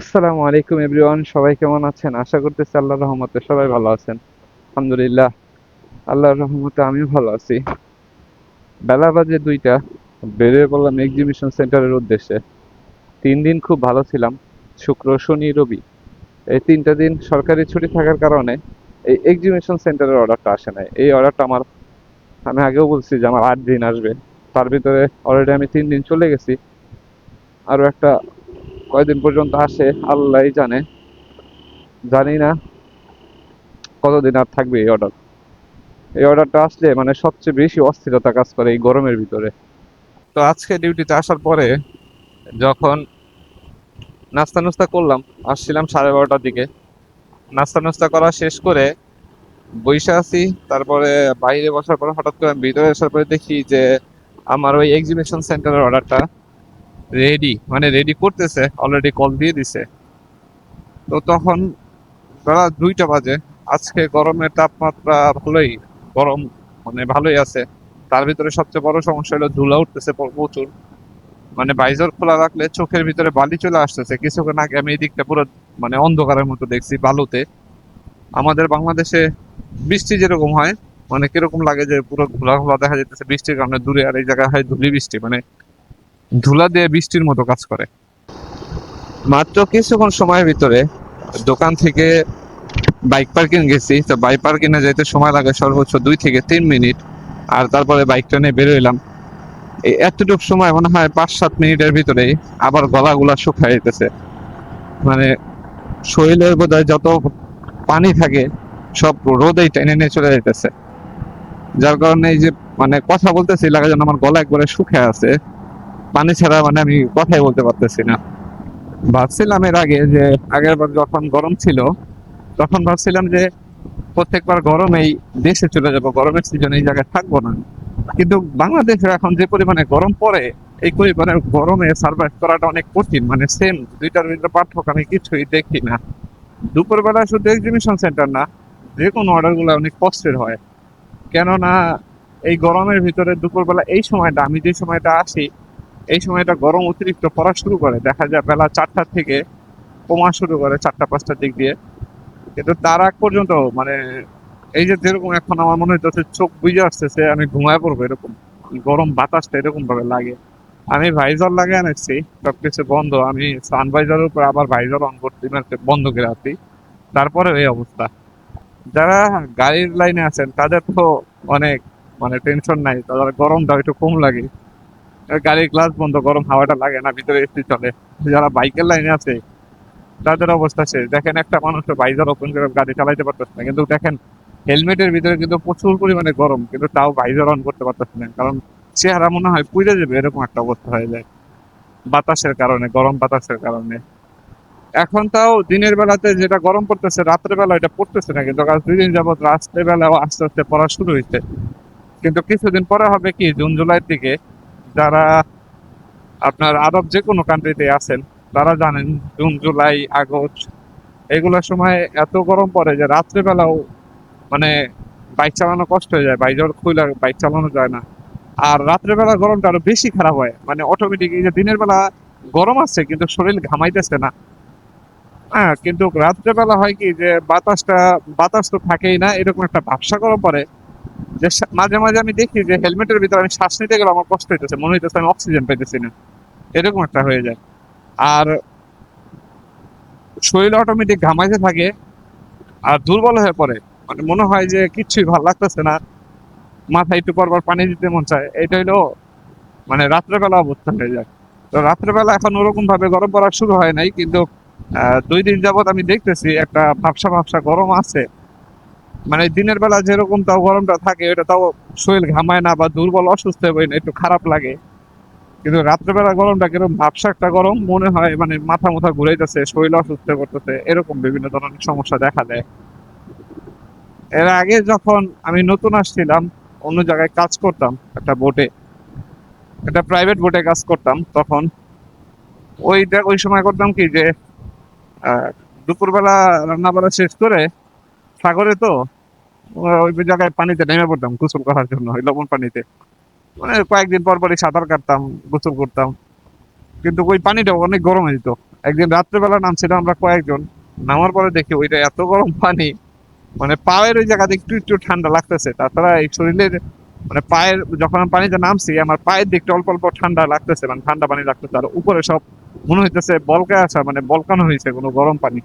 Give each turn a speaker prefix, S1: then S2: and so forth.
S1: আসসালামু আলাইকুম এভরিওয়ান, সবাই কেমন আছেন? আশা করতেছি আল্লাহর রহমতে সবাই ভালো আছেন। আলহামদুলিল্লাহ, আল্লাহর রহমতে আমিও ভালো আছি। বেলা বাজে দুইটা, বেরিয়ে পড়লাম এক্সিবিশন সেন্টারের উদ্দেশ্যে। তিন দিন খুব ভালো ছিলাম, শুক্র, শনি, রবি। এই তিনটা দিন সরকারি ছুটি থাকার কারণে এই এক্সিবিশন সেন্টারের অর্ডারটা আসে নাই। এই অর্ডারটা আমার, আমি আগেও বলছি যে আমার আট দিন আসবে। তার ভিতরে অলরেডি আমি তিন দিন চলে গেছি। আরও একটা কয়দিন পর্যন্ত আসে আল্লাহ জানে। জানি না কতদিন আর থাকবে এই অর্ডার এই অর্ডারটা আসলে মানে সবচেয়ে বেশি অস্থিরতা কাজ করে এই গরমের ভিতরে। তো আজকে ডিউটিতে আসার পরে যখন নাস্তা নুস্তা করলাম, আসছিলাম সাড়ে বারোটার দিকে। নাস্তা নুস্তা করা শেষ করে বইসা আছি, তারপরে বাইরে বসার পরে হঠাৎ করে ভিতরে আসার পরে দেখি যে আমার ওই এক্সিবিশন সেন্টারের অর্ডারটা রেডি মানে রেডি করতেছে অলরেডি কল দিয়ে দিছে। তো তখন বেলা দুইটা বাজে। আজকে গরমের তাপমাত্রা ভালোই, গরম মানে ভালোই আছে। তার ভিতরে সবচেয়ে বড় সমস্যা হলো ধুলা উঠতেছে প্রচুর। মানে বাইজর খোলা রাখলে চোখের ভিতরে বালি চলে আসতেছে। কিছুক্ষণ আগে আমি এই দিকটা পুরো মানে অন্ধকারের মতো দেখছি বালুতে আমাদের বাংলাদেশে বৃষ্টি যেরকম হয় মানে কীরকম লাগে যে পুরো ধুলা খোলা দেখা যাইতেছে বৃষ্টির কারণে দূরে আর এই জায়গায় হয় ধুলি বৃষ্টি। মানে ধুলা দিয়ে বৃষ্টির মতো কাজ করে। মাত্র কিছুক্ষণ সময়ের ভিতরে দোকান থেকে বাইক পার্কিং গেছি, তো বাইক পার্কিং এ যেতে সময় লাগে সর্বোচ্চ দুই থেকে তিন মিনিট, আর তারপরে বাইকটা নিয়ে বেরোইলাম এতটুকু সময় মনে হয় পাঁচ সাত মিনিটের ভিতরেই আবার গলাগুলা শুকায় যেতেছে। মানে শরীরের বোধহয় যত পানি থাকে, সব রোদেই টেনে নিয়ে চলে যাইতেছে। যার কারণে এই যে মানে কথা বলতেছি, লাগে যেন আমার গলা একবারে শুকিয়ে আছে। পানি ছাড়া মানে আমি কথাই বলতে পারতেছি না। ভাবছিলাম এর আগে যে, আগের বার যখন গরম ছিল, তখন ভাবছিলাম যে প্রত্যেকবার গরমেই দেশে চলে যাব, গরমের সিজনে এই জায়গায় থাকব না। কিন্তু বাংলাদেশে এখন যে পরিমাণে গরম পড়ে, এই পরিমাণে গরমে সার্ভাইভ করাটা অনেক কঠিন। মানে সেম দুইটার ভিতরে পার্থক্য আমি কিছুই দেখি না। দুপুরবেলা শুধু এক্সিবিশন সেন্টার না, যে কোনো অর্ডারগুলো অনেক কষ্টের হয়। কেননা এই গরমের ভিতরে দুপুরবেলা এই সময়টা, আমি যে সময়টা আসি এই সময়টা গরম অতিরিক্ত পড়া শুরু করে। দেখা যায় বেলা চারটা থেকে কমা শুরু করে চারটা, পাঁচটার দিক দিয়ে। কিন্তু তার আগ পর্যন্ত মানে এই যে যেরকম এখন আমার মনে হইতেছে চোখ বুঝে আসতেছে, আমি ঘুমায় পড়ব এরকম। গরম বাতাসটা এরকম ভাবে লাগে। আমি ভাইজার লাগে আনেছি, সবকিছু বন্ধ। আমি সানভাইজারের উপর আবার ভাইজার অন করতে মানে বন্ধ করে আছি তারপরে এই অবস্থা। যারা গাড়ির লাইনে আছেন, তাদের তো অনেক মানে টেনশন নাই। তাদের গরমটা একটু কম লাগে। গাড়ির গ্লাস বন্ধ, গরম হাওয়াটা লাগে না, ভিতরে এসি চলে। যারা বাইকের লাইনে আছে, তাদের অবস্থা শেষ। দেখেন একটা মানুষ বাইজার ওপেন করে গাড়ি চালাইতে পারতেছে না। কিন্তু দেখেন হেলমেটের ভিতরে কিন্তু প্রচুর পরিমাণে গরম, কিন্তু তাও বাইজার অন করতে পারতেছে না। কারণ চেহারা মনে হয় পুড়ে যাবে, এরকম একটা অবস্থা হয়ে যায়। বাতাসের কারণে, গরম বাতাসের কারণে। এখন তাও দিনের বেলাতে যেটা গরম পড়তেছে রাত্রে বেলা এটা পড়তেছে না। কিন্তু দুই দিন যাবত রাত্রে বেলাও আস্তে আস্তে পড়া শুরু হয়েছে। কিন্তু কিছুদিন পরে হবে কি, জুন, জুলাইয়ের দিকে যারা আপনার আরব যে কোনো কান্ট্রিতে আছেন, তারা জানেন জুন, জুলাই, আগস্ট, এগুলোর সময় এত গরম পড়ে যে রাত্রেবেলাও মানে বাইক চালানো কষ্ট হয়ে যায় বাইজার খুলে বাইক চালানো যায় না। আর রাত্রেবেলা গরমটা আরও বেশি খারাপ হয়। মানে অটোমেটিক এই যে দিনের বেলা গরম আছে, কিন্তু শরীর ঘামাইতেছে না। হ্যাঁ কিন্তু রাত্রেবেলা হয় কি যে বাতাসটা, বাতাস তো থাকেই না, এরকম একটা ভাবসা গরম পড়ে। যে মাঝে মাঝে আমি দেখি যে হেলমেটের ভিতরে আমি শ্বাস নিতে গেলে আমার কষ্ট হইতেছে, মনে হইতেছে আমি অক্সিজেন পাইতেছি না। এরকম একটা হয়ে যায়। আর শরীর অটোমেটিক ঘামাইতে থাকে আর দুর্বল হয়ে পড়ে। মানে মনে হয় যে কিচ্ছুই ভালো লাগতেছে না। মাথায় একটু পরপর পানি দিতে মন চায়। এটা হইল মানে রাত্রেবেলা অবস্থা হয়ে যায়। তো রাত্রেবেলা এখন ওরকম ভাবে গরম পড়া শুরু হয় নাই, কিন্তু দুই দিন যাবত আমি দেখতেছি একটা ভাবসা ভাবসা গরম আছে। মানে দিনের বেলা যেরকম তাও গরমটা থাকে ওটা তাও শরীর ঘামায় না বা দুর্বল, অসুস্থ হয়ে না, একটু খারাপ লাগে। কিন্তু রাত্রেবেলা গরমটা কীরকম ভাবসা একটা গরম, মনে হয় মানে মাথা মাথা ঘুরাইতেছে, শরীর অসুস্থ করতেছে এরকম বিভিন্ন ধরনের সমস্যা দেখা দেয়। এর আগে যখন আমি নতুন আসছিলাম, অন্য জায়গায় কাজ করতাম, একটা বোটে, একটা প্রাইভেট বোটে কাজ করতাম তখন। ওই দে- ওই সময় করতাম কি যে দুপুরবেলা রান্না বান্না শেষ করে সাগরে তো, ওই জায়গায় পানিতে নেমে পড়তাম গোসল করার জন্য, ওই লবণ পানিতে। মানে কয়েকদিন পর পরই সাঁতার কাটতাম, গোসল করতাম। কিন্তু ওই পানিটা অনেক গরম হয়ে যেত। একদিন রাত্রেবেলা নামছিলাম আমরা কয়েকজন। নামার পরে দেখি ওইটা এত গরম পানি মানে পায়ের ওই জায়গাতে একটু একটু ঠান্ডা লাগতেছে। তাছাড়া এই শরীরের মানে পায়ের, যখন আমি পানিতে নামছি, আমার পায়ের দিকটা অল্প অল্প ঠান্ডা লাগতেছে মানে ঠান্ডা পানি লাগতেছে। আর উপরে সব মনে হইতেছে বলকা আসা মানে বলকানো হয়েছে কোনো গরম পানি।